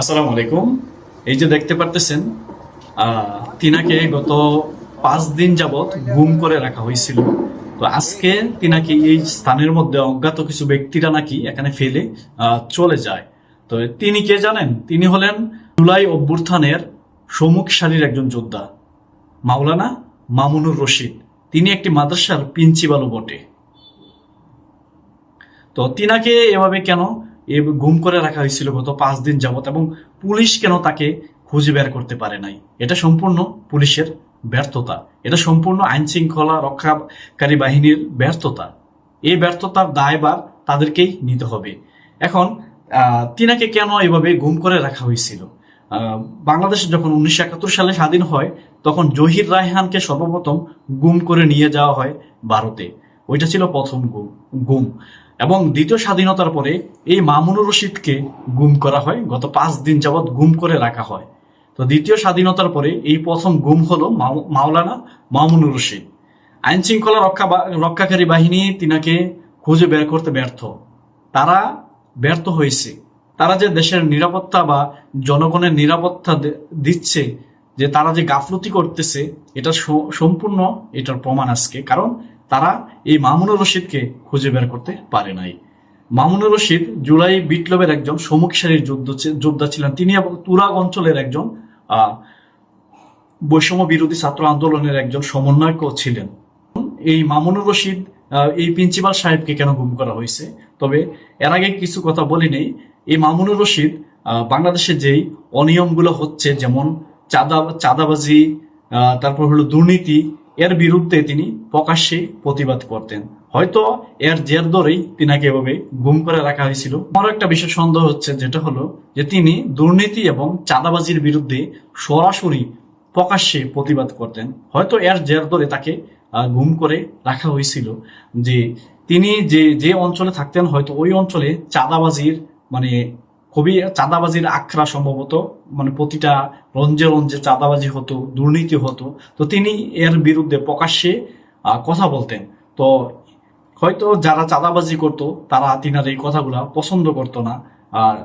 আসসালামু আলাইকুম। এই যে দেখতে পারতেছেন তিনাকে গত পাঁচ দিন যাবৎ গুম করে রাখা হয়েছিল। তো আজকে তিনাকে এই স্থানের মধ্যে অজ্ঞাত কিছু ব্যক্তিরা নাকি এখানে ফেলে চলে যায়। তো তিনি কে জানেন? তিনি হলেন জুলাই অভ্যুত্থানের সম্মুখ সারির একজন যোদ্ধা, মাওলানা মামুনুর রশিদ। তিনি একটি মাদ্রাসার প্রিন্সিপালও বটে। তো তিনাকে এভাবে কেন গুম করে রাখা হয়েছিল গত পাঁচ দিন যাবত এবং পুলিশ কেন তাকে খুঁজে বের করতে পারে নাই? এটা সম্পূর্ণ পুলিশের ব্যর্থতা। এটা সম্পূর্ণ আইন শৃঙ্খলা রক্ষাকারী বাহিনীর ব্যর্থতা। এই ব্যর্থতার দায়বার তাদেরকেই নিতে হবে। এখন তিনাকে কেন এভাবে গুম করে রাখা হয়েছিল? বাংলাদেশ যখন উনিশশো একাত্তর সালে স্বাধীন হয়, তখন জহির রায়হানকে সর্বপ্রথম গুম করে নিয়ে যাওয়া হয় ভারতে। ওইটা ছিল প্রথম গুম। এবং দ্বিতীয় স্বাধীনতার পরে এই মামুনুর রশিদকে গুম করা হয়। গত পাঁচ দিন যাবৎ গুম করে রাখা হয়। তো দ্বিতীয় স্বাধীনতার পরে এই প্রথম গুম হলো মাও- মাওলানা মামুনুর রশিদ। আইন শৃঙ্খলা রক্ষা রক্ষাকারী বাহিনী তিনাকে খুঁজে বের করতে ব্যর্থ। তারা ব্যর্থ হয়েছে। তারা যে দেশের নিরাপত্তা বা জনগণের নিরাপত্তা দিচ্ছে, যে তারা যে গাফলতি করতেছে, এটা সম্পূর্ণ এটার প্রমাণ আজকে। কারণ তারা এই মামুনুর রশিদকে খুঁজে বের করতে পারে নাই। মামুনুর রশিদ জুলাই বিপ্লবের একজন সম্মুখ সারির যুদ্ধ যোদ্ধা ছিলেন। তিনি এবং তুরাগ অঞ্চলের একজন বৈষম্য বিরোধী ছাত্র আন্দোলনের একজন সমন্বয়কও ছিলেন। এই মামুনুর রশিদ এই প্রিন্সিপাল সাহেবকে কেন গুম করা হয়েছে? তবে এর আগে কিছু কথা বলি নেই। এই মামুনুর রশিদ বাংলাদেশে যেই অনিয়মগুলো হচ্ছে, যেমন চাঁদা চাঁদাবাজি তারপর হলো দুর্নীতি এর বিরুদ্ধে তিনি প্রকাশ্যে প্রতিবাদ করতেন। হয়তো এর জের ধরেই তিনাকে এভাবে গুম করে রাখা হয়েছিল। আমার একটা বিশেষ সন্দেহ হচ্ছে, যেটা হলো যে তিনি দুর্নীতি এবং চাঁদাবাজির বিরুদ্ধে সরাসরি প্রকাশ্যে প্রতিবাদ করতেন। হয়তো এর জের ধরে তাকে গুম করে রাখা হয়েছিল যে তিনি যে যে অঞ্চলে থাকতেন, হয়তো ওই অঞ্চলে চাঁদাবাজির মানে খুবই চাঁদাবাজির আখড়া সম্ভবত মানে প্রতিটা রঞ্জে রঞ্জে চাঁদাবাজি হতো, দুর্নীতি হতো। তো তিনি এর বিরুদ্ধে প্রকাশ্যে কথা বলতেন। তো হয়তো যারা চাঁদাবাজি করত, তারা তিনার এই কথাগুলো পছন্দ করতো না। আর,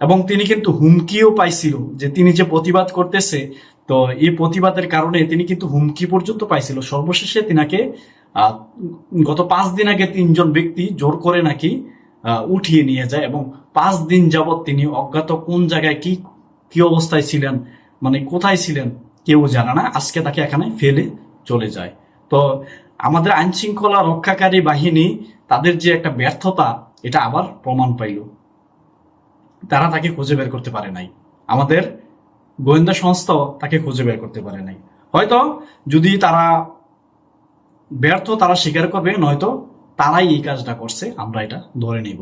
এবং তিনি কিন্তু হুমকিও পাইছিল যে তিনি যে প্রতিবাদ করতেছে, তো এই প্রতিবাদের কারণে তিনি কিন্তু হুমকি পর্যন্ত পাইছিল। সর্বশেষে তিনাকে গত পাঁচ দিন আগে তিনজন ব্যক্তি জোর করে নাকি উঠিয়ে নিয়ে যায় এবং পাঁচ দিন যাবৎ তিনি অজ্ঞাত কোন জায়গায় কি কি অবস্থায় ছিলেন মানে কোথায় ছিলেন, কেউ জানে না। আজকে তাকে এখানে ফেলে চলে যায়। তো আমাদের আইন শৃঙ্খলা রক্ষাকারী বাহিনী তাদের যে একটা ব্যর্থতা, এটা আবার প্রমাণ পাইল। তারা তাকে খুঁজে বের করতে পারে নাই। আমাদের গোয়েন্দা সংস্থাও তাকে খুঁজে বের করতে পারে নাই। হয়তো যদি তারা ব্যর্থ, তারা স্বীকার করবে, নয়তো তারাই এই কাজটা করছে আমরা এটা ধরে নিব।